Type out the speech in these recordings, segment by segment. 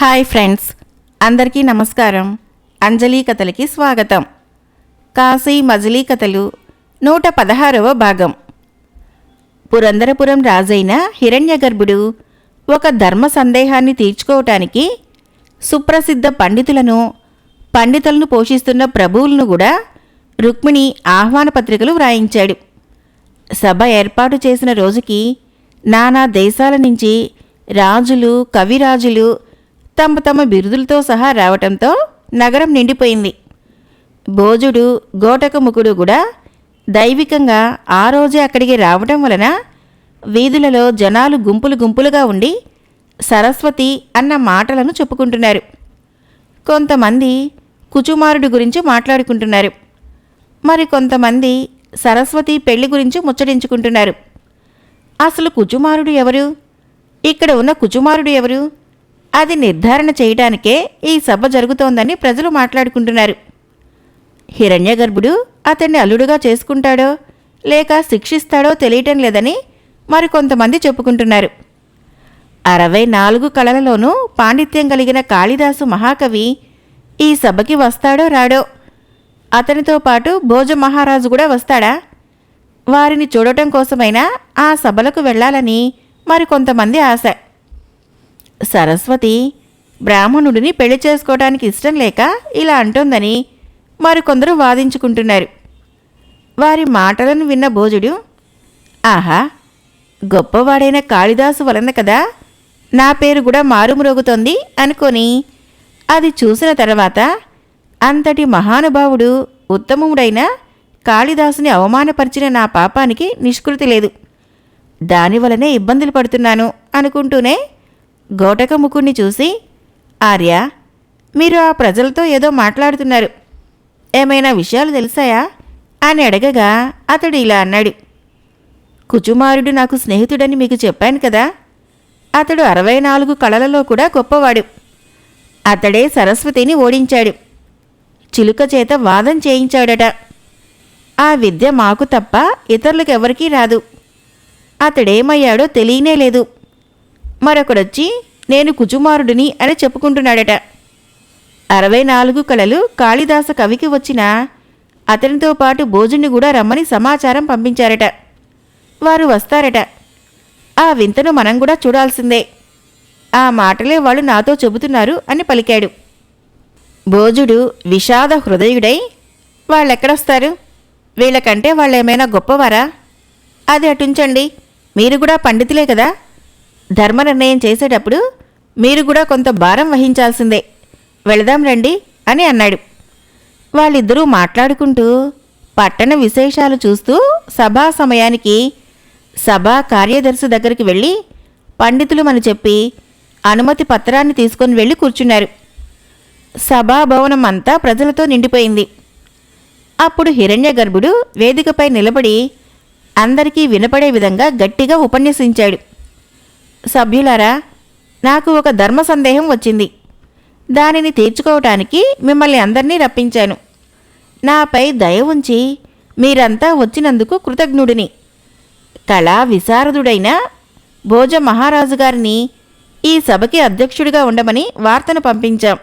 Hi friends అందరికీ నమస్కారం. అంజలి కథలకి స్వాగతం. కాశీ మజిలీ కథలు నూట పదహారవ భాగం. పురందరపురం రాజైన హిరణ్యగర్భుడు ఒక ధర్మ సందేహాన్ని తీర్చుకోవటానికి సుప్రసిద్ధ పండితులను పండితులను పోషిస్తున్న ప్రభువులను కూడా రుక్మిణి ఆహ్వాన పత్రికలు వ్రాయించాడు. సభ ఏర్పాటు చేసిన రోజుకి నానా దేశాల నుంచి రాజులు కవిరాజులు తమ తమ బిరుదులతో సహా రావటంతో నగరం నిండిపోయింది. భోజుడు గోటకముఖుడు కూడా దైవికంగా ఆ రోజే అక్కడికి రావటం వలన వీధులలో జనాలు గుంపులు గుంపులుగా ఉండి సరస్వతి అన్న మాటలను చెప్పుకుంటున్నారు. కొంతమంది కుచుమారుడి గురించి మాట్లాడుకుంటున్నారు. మరి కొంతమంది సరస్వతి పెళ్ళి గురించి ముచ్చటించుకుంటున్నారు. అసలు కుచుమారుడు ఎవరు? ఇక్కడ ఉన్న కుచుమారుడు ఎవరు? అది నిర్ధారణ చేయడానికే ఈ సభ జరుగుతోందని ప్రజలు మాట్లాడుకుంటున్నారు. హిరణ్యగర్భుడు అతన్ని అల్లుడుగా చేసుకుంటాడో లేక శిక్షిస్తాడో తెలియటం లేదని మరికొంతమంది చెప్పుకుంటున్నారు. అరవై నాలుగు కళలలోనూ పాండిత్యం కలిగిన కాళిదాసు మహాకవి ఈ సభకి వస్తాడో రాడో? అతనితో పాటు భోజ మహారాజు కూడా వస్తాడా? వారిని చూడటం కోసమైనా ఆ సభలకు వెళ్ళాలని మరికొంతమంది ఆశ. సరస్వతి బ్రాహ్మణుడిని పెళ్ళి చేసుకోవడానికి ఇష్టం లేక ఇలా అంటోందని మరికొందరు వాదించుకుంటున్నారు. వారి మాటలను విన్న భోజుడు ఆహా గొప్పవాడైన కాళిదాసు వలన కదా నా పేరు కూడా మారుమ్రోగుతోంది అనుకొని అది చూసిన తర్వాత అంతటి మహానుభావుడు ఉత్తముడైన కాళిదాసుని అవమానపరిచిన నా పాపానికి నిష్కృతి లేదు. దానివలనే ఇబ్బందులు పడుతున్నాను అనుకుంటూనే గోటకముకుణ్ణి చూసి ఆర్య మీరు ఆ ప్రజలతో ఏదో మాట్లాడుతున్నారు. ఏమైనా విషయాలు తెలిసాయా? అని అడగగా అతడు ఇలా అన్నాడు. కుచుమారుడు నాకు స్నేహితుడని మీకు చెప్పాను కదా? అతడు అరవై నాలుగు కళలలో కూడా గొప్పవాడు. అతడే సరస్వతిని ఓడించాడు. చిలుక చేత వాదం చేయించాడట. ఆ విద్య మాకు తప్ప ఇతరులకెవరికీ రాదు. అతడేమయ్యాడో తెలియనే లేదు. మరొకడొచ్చి నేను కుచుమారుడిని అని చెప్పుకుంటున్నాడట. అరవై నాలుగు కళలు కాళిదాస కవికి వచ్చిన అతనితో పాటు భోజుని కూడా రమ్మని సమాచారం పంపించారట. వారు వస్తారట. ఆ వింతను మనం కూడా చూడాల్సిందే. ఆ మాటలే వాళ్ళు నాతో చెబుతున్నారు అని పలికాడు. భోజుడు విషాద హృదయుడై వాళ్ళెక్కడొస్తారు వీళ్ళకంటే వాళ్ళేమైనా గొప్పవారా? అది అటుంచండి. మీరు కూడా పండితులే కదా? ధర్మ నిర్ణయం చేసేటప్పుడు మీరు కూడా కొంత భారం వహించాల్సిందే. వెళదాం రండి అని అన్నాడు. వాళ్ళిద్దరూ మాట్లాడుకుంటూ పట్టణ విశేషాలు చూస్తూ సభా సమయానికి సభా కార్యదర్శి దగ్గరికి వెళ్ళి పండితులు అని చెప్పి అనుమతి పత్రాన్ని తీసుకొని వెళ్ళి కూర్చున్నారు. సభాభవనం అంతా ప్రజలతో నిండిపోయింది. అప్పుడు హిరణ్య గర్భుడు వేదికపై నిలబడి అందరికీ వినపడే విధంగా గట్టిగా ఉపన్యసించాడు. సభ్యులారా నాకు ఒక ధర్మ సందేహం వచ్చింది. దానిని తీర్చుకోవటానికి మిమ్మల్ని అందరినీ రప్పించాను. నాపై దయ ఉంచి మీరంతా వచ్చినందుకు కృతజ్ఞుడిని. కళా విశారదుడైన భోజ మహారాజు గారిని ఈ సభకి అధ్యక్షుడిగా ఉండమని వార్తను పంపించాం.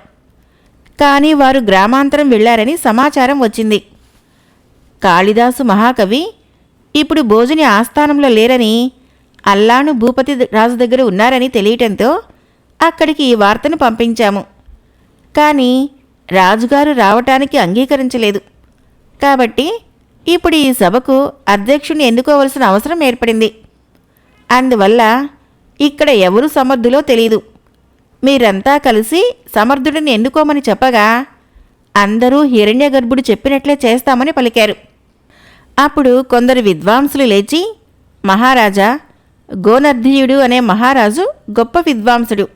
కానీ వారు గ్రామాంతరం వెళ్ళారని సమాచారం వచ్చింది. కాళిదాసు మహాకవి ఇప్పుడు భోజని ఆస్థానంలో లేరని అల్లాను భూపతి రాజు దగ్గర ఉన్నారని తెలియటంతో అక్కడికి ఈ వార్తను పంపించాము. కానీ రాజుగారు రావటానికి అంగీకరించలేదు. కాబట్టి ఇప్పుడు ఈ సభకు అధ్యక్షుని ఎన్నుకోవలసిన అవసరం ఏర్పడింది. అందువల్ల ఇక్కడ ఎవరు సమర్థులో తెలీదు. మీరంతా కలిసి సమర్థుడిని ఎన్నుకోమని చెప్పగా అందరూ హిరణ్య గర్భుడు చెప్పినట్లే చేస్తామని పలికారు. అప్పుడు కొందరు విద్వాంసులు లేచి మహారాజా గోనర్ధీయుడు అనే మహారాజు గొప్ప విద్వాంసుడు.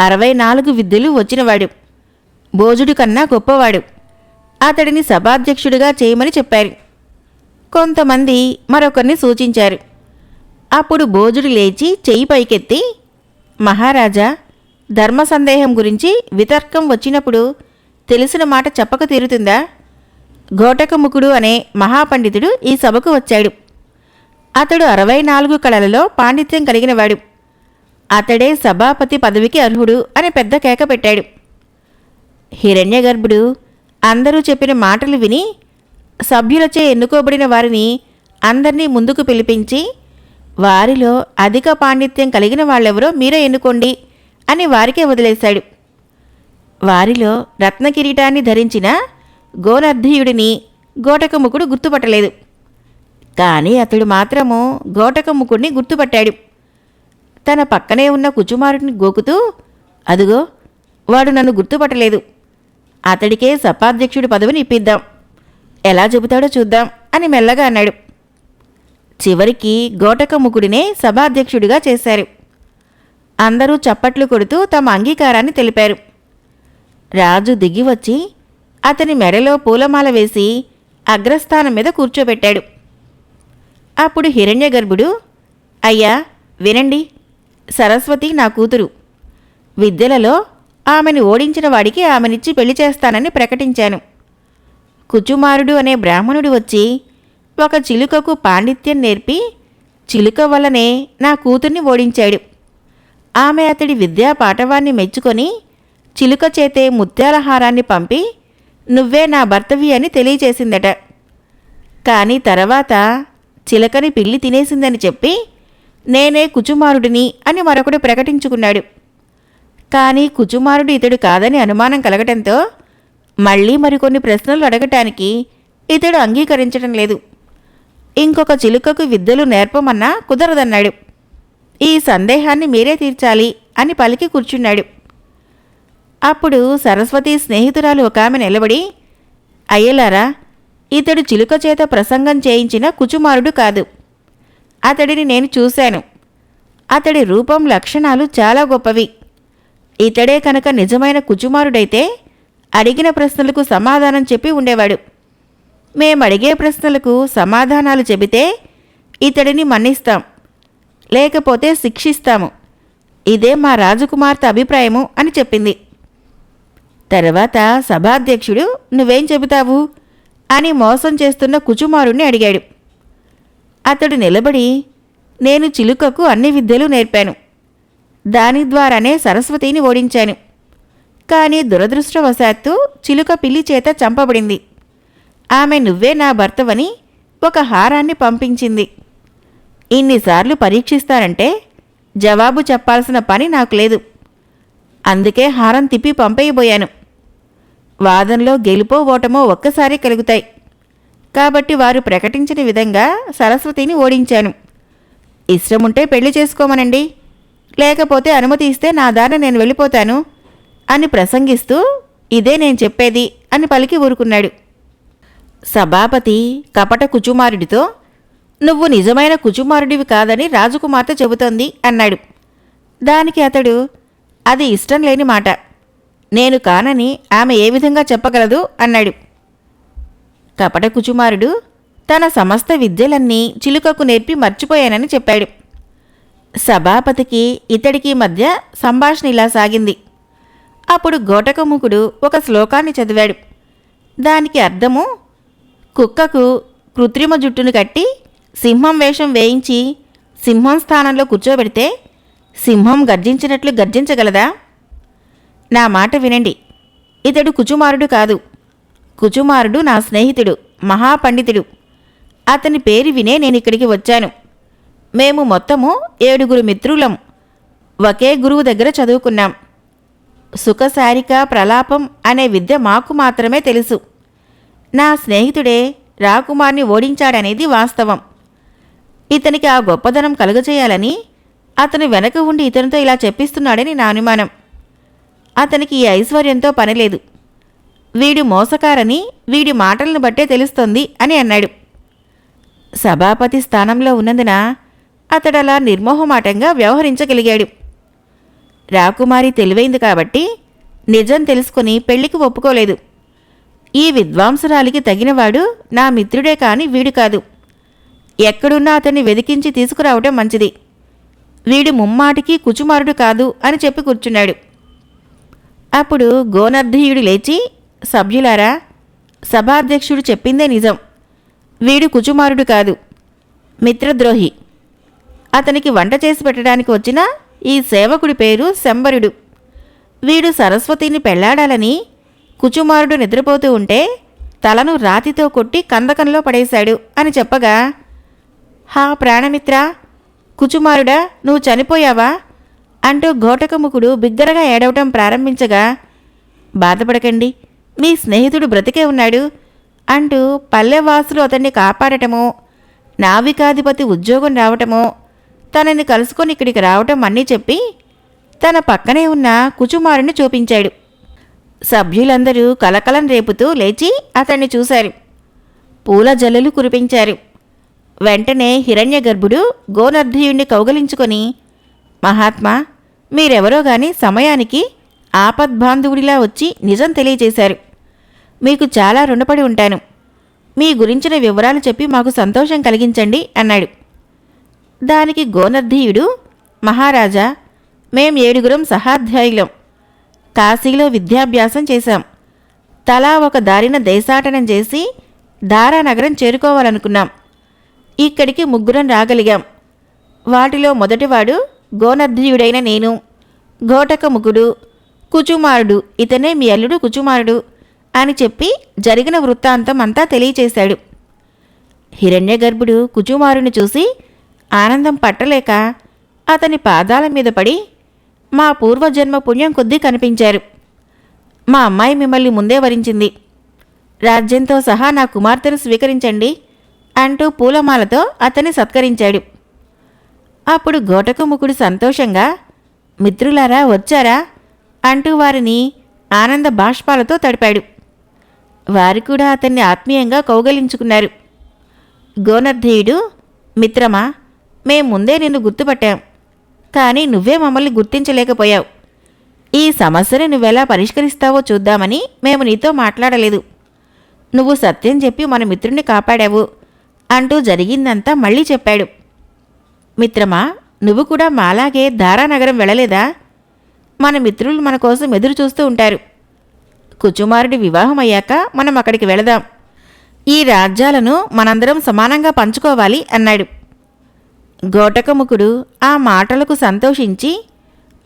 అరవై నాలుగు విద్యలు వచ్చినవాడు. భోజుడు కన్నా గొప్పవాడు. అతడిని సభాధ్యక్షుడిగా చేయమని చెప్పారు. కొంతమంది మరొకరిని సూచించారు. అప్పుడు భోజుడు లేచి చెయ్యి పైకెత్తి మహారాజా ధర్మ సందేహం గురించి వితర్కం వచ్చినప్పుడు తెలిసిన మాట చెప్పక తీరుతుందా? ఘోటకముఖుడు అనే మహాపండితుడు ఈ సభకు వచ్చాడు. అతడు అరవై నాలుగు కళలలో పాండిత్యం కలిగినవాడు అతడే సభాపతి పదవికి అర్హుడు అని పెద్ద కేక పెట్టాడు. హిరణ్యగర్భుడు అందరూ చెప్పిన మాటలు విని సభ్యులచే ఎన్నుకోబడిన వారిని అందరినీ ముందుకు పిలిపించి వారిలో అధిక పాండిత్యం కలిగిన వాళ్ళెవరో మీరే ఎన్నుకోండి అని వారికే వదిలేశాడు. వారిలో రత్న కిరీటాన్ని ధరించిన గోనర్ధీయుడిని గోటకముఖుడు గుర్తుపట్టలేదు. కానీ అతడు మాత్రము గోటకముకుడిని గుర్తుపట్టాడు. తన పక్కనే ఉన్న కుచుమారుడిని గోకుతూ అదుగో వాడు నన్ను గుర్తుపట్టలేదు. అతడికే సభాధ్యక్షుడి పదవిని ఇప్పిద్దాం. ఎలా చెబుతాడో చూద్దాం అని మెల్లగా అన్నాడు. చివరికి గోటకముకుడినే సభాధ్యక్షుడిగా చేశారు. అందరూ చప్పట్లు కొడుతూ తమ అంగీకారాన్ని తెలిపారు. రాజు దిగి వచ్చి అతని మెడలో పూలమాల వేసి అగ్రస్థానం మీద కూర్చోబెట్టాడు. అప్పుడు హిరణ్యగర్భుడు అయ్యా వినండి. సరస్వతి నా కూతురు. విద్యలలో ఆమెను ఓడించిన వాడికి ఆమెనిచ్చి పెళ్ళి చేస్తానని ప్రకటించాను. కుచుమారుడు అనే బ్రాహ్మణుడు వచ్చి ఒక చిలుకకు పాండిత్యం నేర్పి చిలుక వల్లనే నా కూతుర్ని ఓడించాడు. ఆమె అతడి విద్యా పాఠవాన్ని మెచ్చుకొని చిలుక చేతే ముత్యాల హారాన్ని పంపి నువ్వే నా భర్తవి అని తెలియచేసిందట కానీ తర్వాత చిలకని పిల్లి తినేసిందని చెప్పి నేనే కుచుమారుడిని అని మరొకడు ప్రకటించుకున్నాడు. కానీ కుచుమారుడు ఇతడు కాదని అనుమానం కలగటంతో మళ్ళీ మరికొన్ని ప్రశ్నలు అడగటానికి ఇతడు అంగీకరించడం లేదు. ఇంకొక చిలుకకు విద్యలు నేర్పమన్నా కుదరదన్నాడు. ఈ సందేహాన్ని మీరే తీర్చాలి అని పలికి కూర్చున్నాడు. అప్పుడు సరస్వతి స్నేహితురాలు ఒక ఆమె నిలబడి అయ్యలారా ఇతడు చిలుక చేత ప్రసంగం చేయించిన కుచుమారుడు కాదు. అతడిని నేను చూశాను. అతడి రూపం లక్షణాలు చాలా గొప్పవి. ఇతడే కనుక నిజమైన కుచుమారుడైతే అడిగిన ప్రశ్నలకు సమాధానం చెప్పి ఉండేవాడు. మేమడిగే ప్రశ్నలకు సమాధానాలు చెబితే ఇతడిని మన్నిస్తాం లేకపోతే శిక్షిస్తాము. ఇదే మా రాజకుమార్తె అభిప్రాయము అని చెప్పింది. తర్వాత సభాధ్యక్షుడు నువ్వేం చెబుతావు? అని మోసం చేస్తున్న కుచుమారుణ్ణి అడిగాడు. అతడు నిలబడి నేను చిలుకకు అన్ని విద్యలు నేర్పాను. దాని ద్వారానే సరస్వతిని ఓడించాను. కానీ దురదృష్టవశాత్తు చిలుక పిల్లి చేత చంపబడింది. ఆమె నువ్వే నా భర్తవని ఒక హారాన్ని పంపించింది. ఇన్నిసార్లు పరీక్షిస్తానంటే జవాబు చెప్పాల్సిన పని నాకు లేదు. అందుకే హారం తిప్పి పంపేయబోయాను. వాదంలో గెలుపో ఓటమో ఒక్కసారి కలుగుతాయి. కాబట్టి వారు ప్రకటించిన విధంగా సరస్వతిని ఓడించాను. ఇష్టముంటే పెళ్ళి చేసుకోమనండి. లేకపోతే అనుమతి ఇస్తే నా దారిన నేను వెళ్ళిపోతాను అని ప్రసంగిస్తూ ఇదే నేను చెప్పేది అని పలికి ఊరుకున్నాడు. సభాపతి కపట కుచుమారుడితో నువ్వు నిజమైన కుచుమారుడివి కాదని రాజకుమార్తె చెబుతోంది అన్నాడు. దానికి అతడు అది ఇష్టం లేని మాట. నేను కానని ఆమె ఏ విధంగా చెప్పగలదు? అన్నాడు. కపట కుచుమారుడు తన సమస్త విద్యలన్నీ చిలుకకు నేర్పి మర్చిపోయానని చెప్పాడు. సభాపతికి ఇతడికి మధ్య సంభాషణ ఇలా సాగింది. అప్పుడు గోటకముఖుడు ఒక శ్లోకాన్ని చదివాడు. దానికి అర్థము కుక్కకు కృత్రిమ జుట్టును కట్టి సింహం వేషం వేయించి సింహం స్థానంలో కూర్చోబెడితే సింహం గర్జించినట్లు గర్జించగలదా? నా మాట వినండి. ఇతడు కుచుమారుడు కాదు. కుచుమారుడు నా స్నేహితుడు మహాపండితుడు. అతని పేరు వినే నేను ఇక్కడికి వచ్చాను. మేము మొత్తము ఏడుగురు మిత్రులం. ఒకే గురువు దగ్గర చదువుకున్నాం. సుఖసారిక ప్రలాపం అనే విద్య మాకు మాత్రమే తెలుసు. నా స్నేహితుడే రాకుమార్ని ఓడించాడనేది వాస్తవం. ఇతనికి ఆ గొప్పదనం కలుగజేయాలని అతను వెనక ఉండి ఇతనితో ఇలా చెప్పిస్తున్నాడని నా అనుమానం. అతనికి ఈ ఐశ్వర్యంతో పనిలేదు. వీడు మోసకారని వీడి మాటలను బట్టే తెలుస్తోంది అని అన్నాడు. సభాపతి స్థానంలో ఉన్నందున అతడలా నిర్మోహమాటంగా వ్యవహరించగలిగాడు. రాకుమారి తెలివైంది కాబట్టి నిజం తెలుసుకుని పెళ్ళికి ఒప్పుకోలేదు. ఈ విద్వాంసురాలికి తగినవాడు నా మిత్రుడే కాని వీడు కాదు. ఎక్కడున్నా అతన్ని వెదికించి తీసుకురావటం మంచిది. వీడు ముమ్మాటికి కుచుమారుడు కాదు అని చెప్పి కూర్చున్నాడు. అప్పుడు గోనర్ధీయుడు లేచి సభ్యులారా సభాధ్యక్షుడు చెప్పిందే నిజం. వీడు కుచుమారుడు కాదు మిత్రద్రోహి. అతనికి వంట చేసి పెట్టడానికి వచ్చిన ఈ సేవకుడి పేరు శంబరుడు. వీడు సరస్వతిని పెళ్ళాడాలని కుచుమారుడు నిద్రపోతూ ఉంటే తలను రాతితో కొట్టి కందకంలో పడేశాడు అని చెప్పగా హా ప్రాణమిత్ర కుచుమారుడా నువ్వు చనిపోయావా? అంటూ ఘోటకముఖుడు బిగ్గరగా ఏడవటం ప్రారంభించగా బాధపడకండి మీ స్నేహితుడు బ్రతికే ఉన్నాడు అంటూ పల్లెవాసులు అతన్ని కాపాడటమో నావికాధిపతి ఉద్యోగం రావటమో తనని కలుసుకొని ఇక్కడికి రావటం అన్నీ చెప్పి తన పక్కనే ఉన్న కుచుమారుని చూపించాడు. సభ్యులందరూ కలకలం రేపుతూ లేచి అతన్ని చూశారు. పూల జల్లులు కురిపించారు. వెంటనే హిరణ్య గర్భుడు గోనర్ధయుణ్ణి కౌగలించుకొని మహాత్మా మీరెవరో గాని సమయానికి ఆపద్బాంధువుడిలా వచ్చి నిజం తెలియజేశారు. మీకు చాలా రుణపడి ఉంటాను. మీ గురించిన వివరాలు చెప్పి మాకు సంతోషం కలిగించండి అన్నాడు. దానికి గోనర్ధీయుడు మహారాజా మేం ఏడుగురం సహాధ్యాయులం. కాశీలో విద్యాభ్యాసం చేశాం. తలా ఒక దారిన దేశాటనం చేసి దారానగరం చేరుకోవాలనుకున్నాం. ఇక్కడికి ముగ్గురం రాగలిగాం. వాటిలో మొదటివాడు గోనర్ధీయుడైన నేను ఘోటకముఖుడు కుచుమారుడు ఇతనే మీ అల్లుడు కుచుమారుడు అని చెప్పి జరిగిన వృత్తాంతం అంతా తెలియచేశాడు. హిరణ్యగర్భుడు కుచుమారుని చూసి ఆనందం పట్టలేక అతని పాదాల మీద పడి మా పూర్వజన్మ పుణ్యం కొద్దీ కనిపించారు. మా అమ్మాయి మిమ్మల్ని ముందే వరించింది. రాజ్యంతో సహా నా కుమార్తెను స్వీకరించండి అంటూ పూలమాలతో అతన్ని సత్కరించాడు. అప్పుడు గోటకుముఖుడు సంతోషంగా మిత్రులారా వచ్చారా? అంటూ వారిని ఆనంద బాష్పాలతో తడిపాడు. వారు కూడా అతన్ని ఆత్మీయంగా కౌగలించుకున్నారు. గోనర్ధేయుడు మిత్రమా మేము ముందే నిన్ను గుర్తుపట్టాం కానీ నువ్వే మమ్మల్ని గుర్తించలేకపోయావు. ఈ సమస్యని నువ్వెలా పరిష్కరిస్తావో చూద్దామని మేము నీతో మాట్లాడలేదు. నువ్వు సత్యం చెప్పి మన మిత్రుణ్ణి కాపాడావు అంటూ జరిగిందంతా మళ్ళీ చెప్పాడు. మిత్రమా నువ్వు కూడా మాలాగే ధారానగరం వెళ్ళలేదా? మన మిత్రులు మన కోసం ఎదురు చూస్తూ ఉంటారు. కుచుమారుడి వివాహం అయ్యాక మనం అక్కడికి వెళదాం. ఈ రాజ్యాలను మనందరం సమానంగా పంచుకోవాలి అన్నాడు. గోటకముఖుడు ఆ మాటలకు సంతోషించి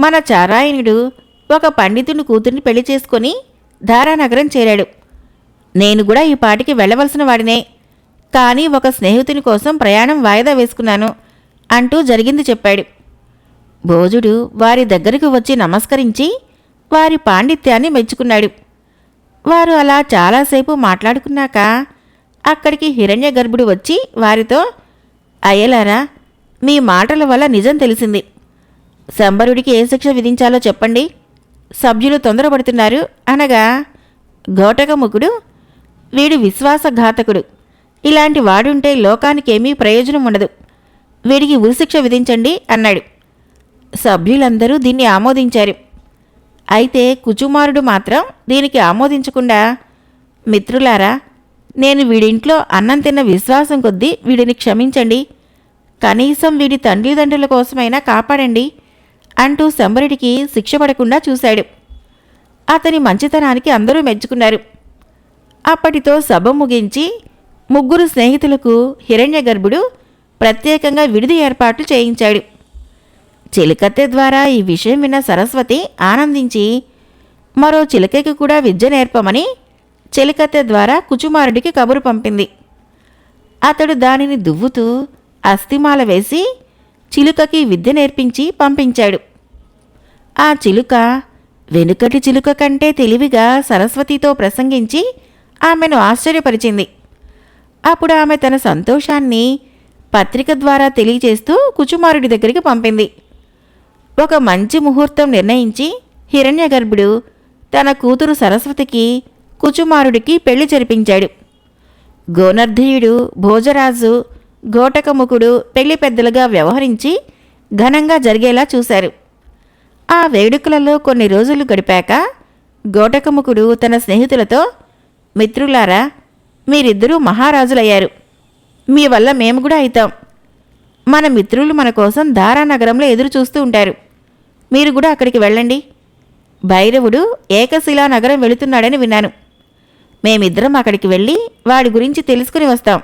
మన చారాయణుడు ఒక పండితుని కూతుర్ని పెళ్ళి చేసుకొని ధారానగరం చేరాడు. నేను కూడా ఈ పాటికి వెళ్ళవలసిన వాడినే. కానీ ఒక స్నేహితుని కోసం ప్రయాణం వాయిదా వేసుకున్నాను. అంటూ జరిగింది చెప్పాడు. భోజుడు వారి దగ్గరకు వచ్చి నమస్కరించి వారి పాండిత్యాన్ని మెచ్చుకున్నాడు. వారు అలా చాలాసేపు మాట్లాడుకున్నాక అక్కడికి హిరణ్య గర్భుడు వచ్చి వారితో అయ్యలారా మీ మాటల వల్ల నిజం తెలిసింది. శంబరుడికి ఏ శిక్ష విధించాలో చెప్పండి. సభ్యులు తొందరపడుతున్నారు అనగా ఘోటకముఖుడు వీడు విశ్వాసఘాతకుడు. ఇలాంటి వాడుంటే లోకానికేమీ ప్రయోజనం ఉండదు వీడికి ఉరిశిక్ష విధించండి అన్నాడు. సభ్యులందరూ దీన్ని ఆమోదించారు. అయితే కుచుమారుడు మాత్రం దీనికి ఆమోదించకుండా మిత్రులారా నేను వీడింట్లో అన్నం తిన్న విశ్వాసం కొద్దీ వీడిని క్షమించండి. కనీసం వీడి తండ్రిదండ్రుల కోసమైనా కాపాడండి అంటూ శంబరుడికి శిక్ష పడకుండా చూశాడు. అతని మంచితనానికి అందరూ మెచ్చుకున్నారు. అప్పటితో సభ ముగించి ముగ్గురు స్నేహితులకు హిరణ్య గర్భుడు ప్రత్యేకంగా విడిది ఏర్పాట్లు చేయించాడు. చిలకత్తె ద్వారా ఈ విషయం విన్న సరస్వతి ఆనందించి మరో చిలకకి కూడా విద్య నేర్పమని చిలకత్తె ద్వారా కుచుమారుడికి కబురు పంపింది. అతడు దానిని దువ్వుతూ అస్థిమాల వేసి చిలుకకి విద్య నేర్పించి పంపించాడు. ఆ చిలుక వెనుకటి చిలుక కంటే తెలివిగా సరస్వతితో ప్రసంగించి ఆమెను ఆశ్చర్యపరిచింది. అప్పుడు ఆమె తన సంతోషాన్ని పత్రిక ద్వారా తెలియజేస్తూ కుచుమారుడి దగ్గరికి పంపింది. ఒక మంచి ముహూర్తం నిర్ణయించి హిరణ్యగర్భుడు తన కూతురు సరస్వతికి కుచుమారుడికి పెళ్ళి జరిపించాడు. గోనర్ధీయుడు భోజరాజు గోటకముఖుడు పెళ్ళి పెద్దలుగా వ్యవహరించి ఘనంగా జరిగేలా చూశారు. ఆ వేడుకలలో కొన్ని రోజులు గడిపాక గోటకముఖుడు తన స్నేహితులతో మిత్రులారా మీరిద్దరూ మహారాజులయ్యారు. మీ వల్ల మేము కూడా అవుతాం మన మిత్రులు మన కోసం దారానగరంలో ఎదురు చూస్తూ ఉంటారు. మీరు కూడా అక్కడికి వెళ్ళండి. భైరవుడు ఏకశిలా నగరం వెళుతున్నాడని విన్నాను. మేమిద్దరం అక్కడికి వెళ్ళి వాడి గురించి తెలుసుకుని వస్తాం.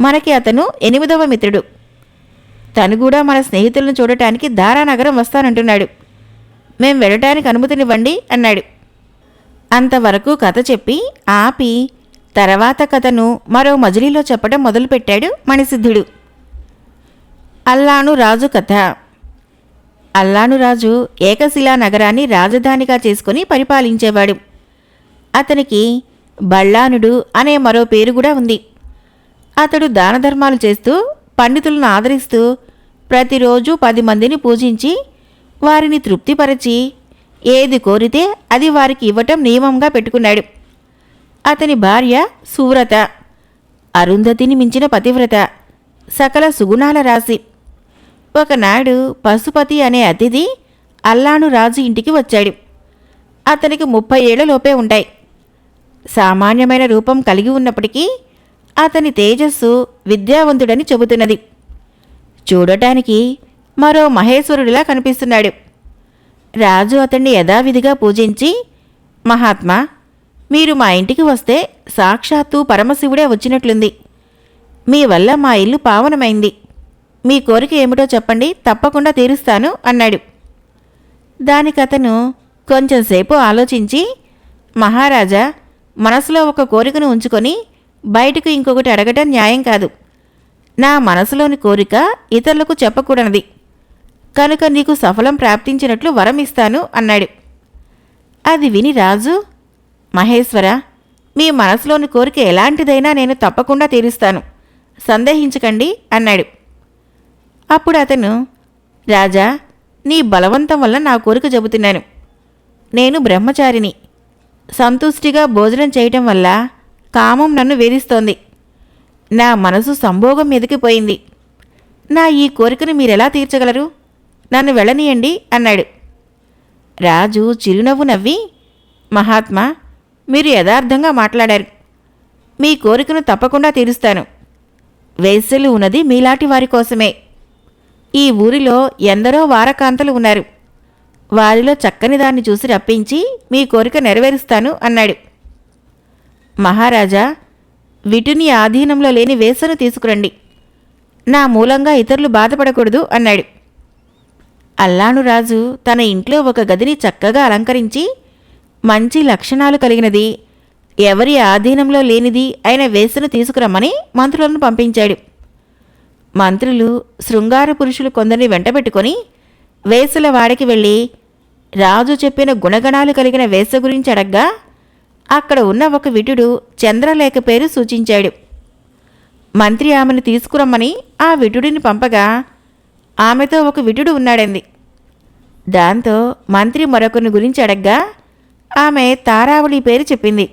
మనకి అతను ఎనిమిదవ మిత్రుడు. తను కూడా మన స్నేహితులను చూడటానికి దారానగరం వస్తానంటున్నాడు. మేం వెళ్ళటానికి అనుమతినివ్వండి అన్నాడు. అంతవరకు కథ చెప్పి ఆపి తర్వాత కథను మరో మజిలీలో చెప్పడం మొదలుపెట్టాడు మణిసిద్ధుడు. అల్లాను రాజు కథ. అల్లాను రాజు ఏకశిలా నగరాన్ని రాజధానిగా చేసుకుని పరిపాలించేవాడు. అతనికి బళ్ళానుడు అనే మరో పేరు కూడా ఉంది. అతడు దానధర్మాలు చేస్తూ పండితులను ఆదరిస్తూ ప్రతిరోజు పది మందిని పూజించి వారిని తృప్తిపరచి ఏది కోరితే అది వారికి ఇవ్వటం నియమంగా పెట్టుకున్నాడు. అతని భార్య సువ్రత. అరుంధతిని మించిన పతివ్రత. సకల సుగుణాల రాశి. ఒకనాడు పశుపతి అనే అతిథి అల్లాను రాజు ఇంటికి వచ్చాడు. అతనికి ముప్పై ఏళ్ళలోపే ఉంటాయి. సామాన్యమైన రూపం కలిగి ఉన్నప్పటికీ అతని తేజస్సు విద్యావంతుడని చెబుతున్నది. చూడటానికి మరో మహేశ్వరుడిలా కనిపిస్తున్నాడు. రాజు అతన్ని యథావిధిగా పూజించి మహాత్మా మీరు మా ఇంటికి వస్తే సాక్షాత్తు పరమశివుడే వచ్చినట్లుంది. మీ వల్ల మా ఇల్లు పావనమైంది. మీ కోరిక ఏమిటో చెప్పండి తప్పకుండా తీరుస్తాను అన్నాడు. దానికతను కొంచెంసేపు ఆలోచించి మహారాజా మనసులో ఒక కోరికను ఉంచుకొని బయటకు ఇంకొకటి అడగటం న్యాయం కాదు. నా మనసులోని కోరిక ఇతరులకు చెప్పకూడనిది. కనుక నీకు సఫలం ప్రాప్తించినట్లు వరం ఇస్తాను అన్నాడు. అది విని రాజు మహేశ్వర మీ మనసులోని కోరిక ఎలాంటిదైనా నేను తప్పకుండా తీరుస్తాను. సందేహించకండి అన్నాడు. అప్పుడు అతను రాజా నీ బలవంతం వల్ల నా కోరిక చెబుతున్నాను. నేను బ్రహ్మచారిని. సంతుష్టిగా భోజనం చేయటం వల్ల కామం నన్ను వేధిస్తోంది. నా మనసు సంభోగం ఎదికిపోయింది నా ఈ కోరికను మీరెలా తీర్చగలరు? నన్ను వెళ్ళనీయండి అన్నాడు. రాజు చిరునవ్వు నవ్వి మహాత్మా మీరు యథార్థంగా మాట్లాడారు. మీ కోరికను తప్పకుండా తీరుస్తాను. వేసలు ఉన్నది మీలాంటి వారి కోసమే. ఈ ఊరిలో ఎందరో వారకాంతలు ఉన్నారు. వారిలో చక్కని దాన్ని చూసి రప్పించి మీ కోరిక నెరవేరుస్తాను అన్నాడు. మహారాజా విటుని ఆధీనంలో లేని వేసను తీసుకురండి. నా మూలంగా ఇతరులు బాధపడకూడదు అన్నాడు. అల్లాను రాజు తన ఇంట్లో ఒక గదిని చక్కగా అలంకరించి మంచి లక్షణాలు కలిగినది. ఎవరి ఆధీనంలో లేనిది అయిన వేసను తీసుకురమ్మని మంత్రులను పంపించాడు. మంత్రులు శృంగార పురుషులు కొందరిని వెంటబెట్టుకొని వేసుల వాడికి వెళ్ళి రాజు చెప్పిన గుణగణాలు కలిగిన వేస గురించి అడగ్గా అక్కడ ఉన్న ఒక విటుడు చంద్రలేఖ పేరు సూచించాడు. మంత్రి ఆమెను తీసుకురమ్మని ఆ విటుడిని పంపగా ఆమెతో ఒక విటుడు ఉన్నాడంది. దాంతో మంత్రి మరొకరిని గురించి అడగ్గా ఆమె తారావళి పేరు చెప్పింది.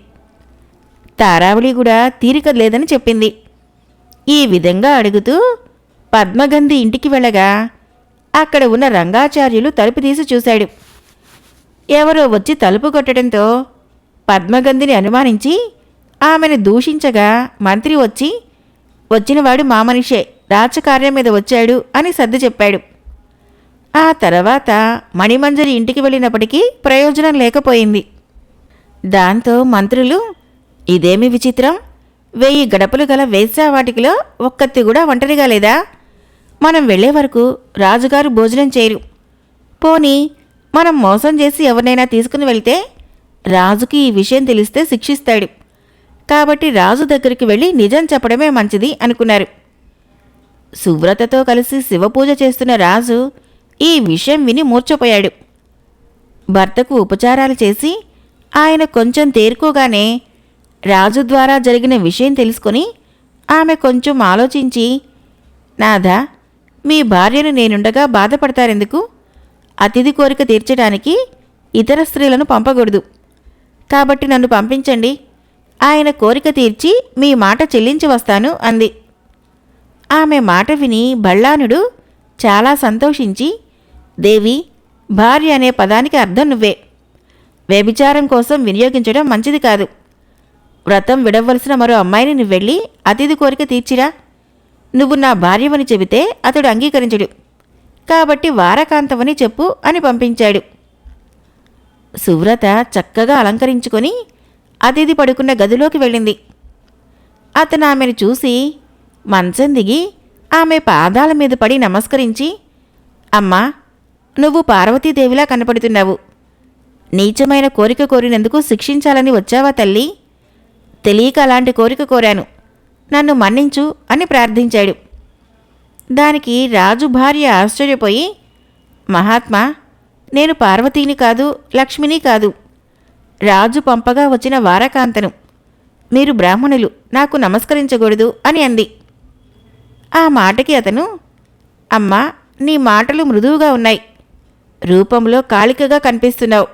తారావళి కూడా తీరిక లేదని చెప్పింది. ఈ విధంగా అడుగుతూ పద్మగంధి ఇంటికి వెళ్ళగా అక్కడ ఉన్న రంగాచార్యులు తలుపు తీసి చూశాడు. ఎవరో వచ్చి తలుపు కొట్టడంతో పద్మగంధిని అనుమానించి ఆమెను దూషించగా మంత్రి వచ్చి వచ్చినవాడు మా మనిషే రాజకార్యం మీద వచ్చాడు అని సర్ది చెప్పాడు. ఆ తర్వాత మణిమంజరి ఇంటికి వెళ్ళినప్పటికీ ప్రయోజనం లేకపోయింది. దాంతో మంత్రులు ఇదేమి విచిత్రం? వెయ్యి గడపలు గల వేశ్యావాటికిలో ఒక్కత్తి కూడా ఒంటరిగా లేదా? మనం వెళ్ళే వరకు రాజుగారు భోజనం చేయరు. పోనీ మనం మోసం చేసి ఎవరినైనా తీసుకుని వెళ్తే రాజుకి ఈ విషయం తెలిస్తే శిక్షిస్తాడు. కాబట్టి రాజు దగ్గరికి వెళ్ళి నిజం చెప్పడమే మంచిది అనుకున్నారు. సువ్రతతో కలిసి శివపూజ చేస్తున్న రాజు ఈ విషయం విని మూర్చపోయాడు భర్తకు ఉపచారాలు చేసి ఆయన కొంచెం తేరుకోగానే రాజు ద్వారా జరిగిన విషయం తెలుసుకొని ఆమె కొంచెం ఆలోచించి నాదా మీ భార్యను నేనుండగా బాధపడతారెందుకు? అతిథి కోరిక తీర్చడానికి ఇతర స్త్రీలను పంపకూడదు. కాబట్టి నన్ను పంపించండి. ఆయన కోరిక తీర్చి మీ మాట చెల్లించి వస్తాను అంది. ఆమె మాట విని బళ్ళానుడు చాలా సంతోషించి దేవి భార్య అనే పదానికి అర్థం నువ్వే. వ్యభిచారం కోసం వినియోగించడం మంచిది కాదు. వ్రతం విడవలసిన మరో అమ్మాయిని నువ్వు వెళ్ళి అతిథి కోరిక తీర్చిరా. నువ్వు నా భార్యవని చెబితే అతడు అంగీకరించడు. కాబట్టి వారకాంతవని చెప్పు అని పంపించాడు. సువ్రత చక్కగా అలంకరించుకొని అతిథి పడుకున్న గదిలోకి వెళ్ళింది. అతను ఆమెను చూసి మంచం దిగి ఆమె పాదాల మీద పడి నమస్కరించి అమ్మా నువ్వు పార్వతీదేవిలా కనపడుతున్నావు. నీచమైన కోరిక కోరినందుకు శిక్షించాలని వచ్చావా తల్లి? తెలియక అలాంటి కోరిక కోరాను. నన్ను మన్నించు అని ప్రార్థించాడు. దానికి రాజు భార్య ఆశ్చర్యపోయి మహాత్మా నేను పార్వతీని కాదు లక్ష్మిని కాదు. రాజు పంపగా వచ్చిన వారకాంతను. మీరు బ్రాహ్మణులు నాకు నమస్కరించకూడదు అని అంది. ఆ మాటకి అతను అమ్మా నీ మాటలు మృదువుగా ఉన్నాయి. రూపంలో కాళికగా కనిపిస్తున్నావు.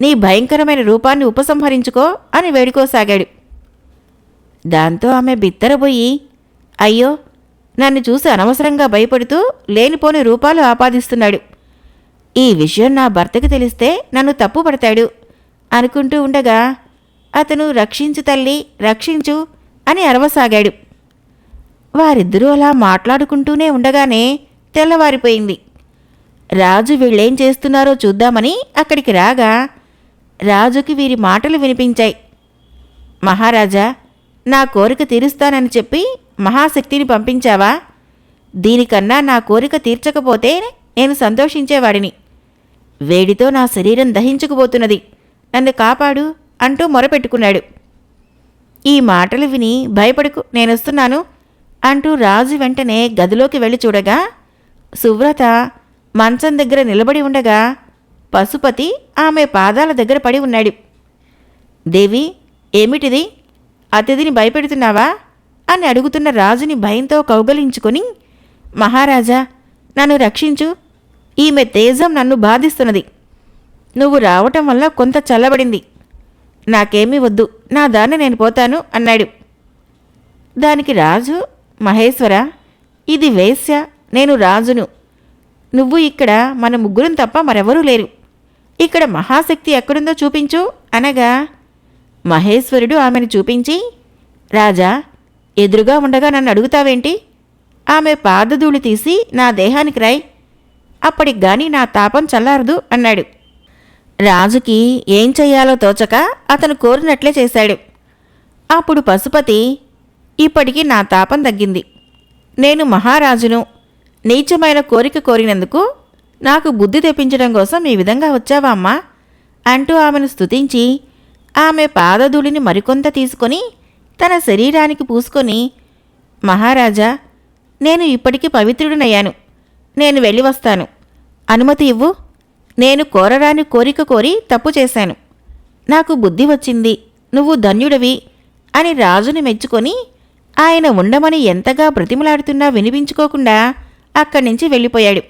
నీ భయంకరమైన రూపాన్ని ఉపసంహరించుకో అని వేడుకోసాగాడు. దాంతో ఆమె బిత్తరబోయి అయ్యో నన్ను చూసి అనవసరంగా భయపడుతూ లేనిపోని రూపాలు ఆపాదిస్తున్నాడు. ఈ విషయం నా భర్తకు తెలిస్తే నన్ను తప్పు పడతాడు అనుకుంటూ ఉండగా అతను రక్షించు తల్లి రక్షించు అని అరవసాగాడు. వారిద్దరూ అలా మాట్లాడుకుంటూనే ఉండగానే తెల్లవారిపోయింది. రాజు వీళ్ళేం చేస్తున్నారో చూద్దామని అక్కడికి రాగా రాజుకి వీరి మాటలు వినిపించాయి. మహారాజా నా కోరిక తీరుస్తానని చెప్పి మహాశక్తిని పంపించావా? దీనికన్నా నా కోరిక తీర్చకపోతే నేను సంతోషించేవాడిని. వేడితో నా శరీరం దహించుకుపోతున్నది. నన్ను కాపాడు అంటూ మొరపెట్టుకున్నాడు. ఈ మాటలు విని భయపడుకు నేనొస్తున్నాను అంటూ రాజు వెంటనే గదిలోకి వెళ్ళి చూడగా సువ్రత మంచం దగ్గర నిలబడి ఉండగా పశుపతి ఆమె పాదాల దగ్గర పడి ఉన్నాడు. దేవి ఏమిటిది? అతిథిని భయపెడుతున్నావా? అని అడుగుతున్న రాజుని భయంతో కౌగలించుకొని మహారాజా నన్ను రక్షించు. ఈమె తేజం నన్ను బాధిస్తున్నది. నువ్వు రావటం వల్ల కొంత చల్లబడింది. నాకేమీ వద్దు. నా దాన్ని నేను పోతాను అన్నాడు. దానికి రాజు మహేశ్వర ఇది వేశ్య నేను రాజును. నువ్వు ఇక్కడ మన ముగ్గురం తప్ప మరెవరూ లేరు. ఇక్కడ మహాశక్తి ఎక్కడుందో చూపించు అనగా. మహేశ్వరుడు ఆమెను చూపించి రాజా ఎదురుగా ఉండగా నన్ను అడుగుతావేంటి? ఆమె పాదధూళి తీసి నా దేహానికి రాయి. అప్పటికి గాని నా తాపం చల్లారదు అన్నాడు. రాజుకి ఏం చెయ్యాలో తోచక అతను కోరినట్లే చేశాడు. అప్పుడు పశుపతి ఇప్పటికీ నా తాపం తగ్గింది. నేను మహారాజును నీచమైన కోరిక కోరినందుకు నాకు బుద్ధి తెప్పించడం కోసం ఈ విధంగా వచ్చావా అమ్మా అంటూ ఆమెను స్తుతించి ఆమె పాదధూళిని మరికొంత తీసుకొని తన శరీరానికి పూసుకొని మహారాజా నేను ఇప్పటికీ పవిత్రుడినయ్యాను. నేను వెళ్ళి వస్తాను. అనుమతి ఇవ్వు. నేను కోరరాని కోరిక కోరి తప్పు చేశాను. నాకు బుద్ధి వచ్చింది. నువ్వు ధన్యుడవి అని రాజుని మెచ్చుకొని ఆయన ఉండమని ఎంతగా బ్రతిమలాడుతున్నా వినిపించుకోకుండా అక్కడి నుంచి వెళ్ళిపోయాడు.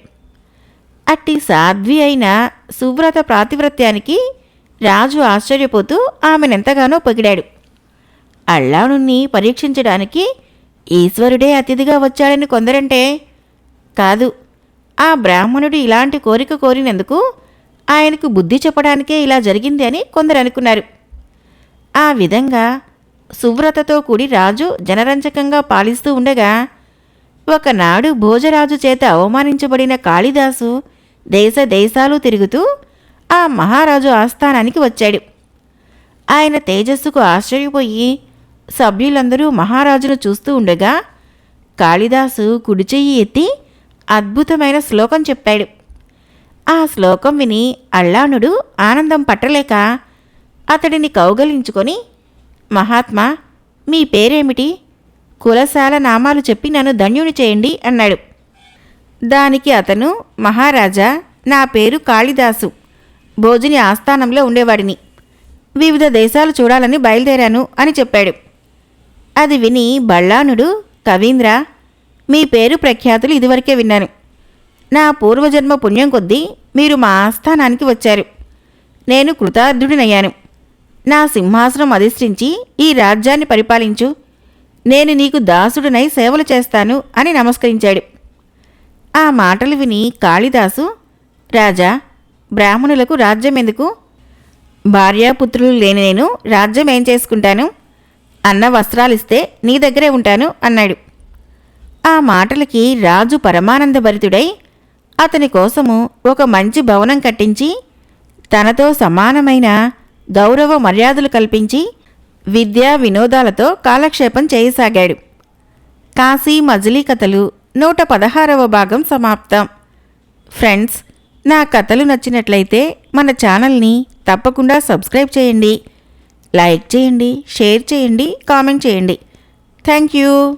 అట్టి సాధ్వి అయిన సువ్రత ప్రాతివ్రత్యానికి రాజు ఆశ్చర్యపోతూ ఆమెనెంతగానో పొగిడాడు. అల్లానుని పరీక్షించడానికి ఈశ్వరుడే అతిథిగా వచ్చాడని కొందరంటే కాదు ఆ బ్రాహ్మణుడు ఇలాంటి కోరిక కోరినందుకు ఆయనకు బుద్ధి చెప్పడానికే ఇలా జరిగింది అని కొందరు అనుకున్నారు. ఆ విధంగా సువ్రతతో కూడి రాజు జనరంజకంగా పాలిస్తూ ఉండగా ఒకనాడు భోజరాజు చేత అవమానించబడిన కాళిదాసు దేశ దేశాలు తిరుగుతూ ఆ మహారాజు ఆస్థానానికి వచ్చాడు. ఆయన తేజస్సుకు ఆశ్చర్యపోయి సభ్యులందరూ మహారాజును చూస్తూ ఉండగా కాళిదాసు కుడిచెయ్యి ఎత్తి అద్భుతమైన శ్లోకం చెప్పాడు. ఆ శ్లోకం విని అల్లానుడు ఆనందం పట్టలేక అతడిని కౌగలించుకొని మహాత్మా మీ పేరేమిటి? కులశాల నామాలు చెప్పి నన్ను ధన్యుని చేయండి అన్నాడు. దానికి అతను మహారాజా నా పేరు కాళిదాసు. భోజని ఆస్థానంలో ఉండేవాడిని. వివిధ దేశాలు చూడాలని బయలుదేరాను అని చెప్పాడు. అది విని బళ్ళానుడు కవీంద్ర మీ పేరు ప్రఖ్యాతులు ఇదివరకే విన్నాను. నా పూర్వజన్మ పుణ్యం కొద్దీ మీరు మా ఆస్థానానికి వచ్చారు. నేను కృతార్థుడినయ్యాను. నా సింహాసనం అధిష్ఠించి ఈ రాజ్యాన్ని పరిపాలించు. నేను నీకు దాసుడినై సేవలు చేస్తాను అని నమస్కరించాడు. ఆ మాటలు విని కాళిదాసు రాజా బ్రాహ్మణులకు రాజ్యం ఎందుకు? భార్యాపుత్రులు లేని నేను రాజ్యం ఏం చేసుకుంటాను? అన్న వస్త్రాలిస్తే నీ దగ్గరే ఉంటాను అన్నాడు. ఆ మాటలకి రాజు పరమానందభరితుడై అతని కోసము ఒక మంచి భవనం కట్టించి తనతో సమానమైన గౌరవ మర్యాదలు కల్పించి విద్యా వినోదాలతో కాలక్షేపం చేయసాగాడు. కాశీ మజిలీ కథలు నూట పదహారవ భాగం సమాప్తం. ఫ్రెండ్స్ నా కథలు నచ్చినట్లయితే మన ఛానల్ని తప్పకుండా సబ్స్క్రైబ్ చేయండి. లైక్ చేయండి షేర్ చేయండి కామెంట్ చేయండి. Thank you.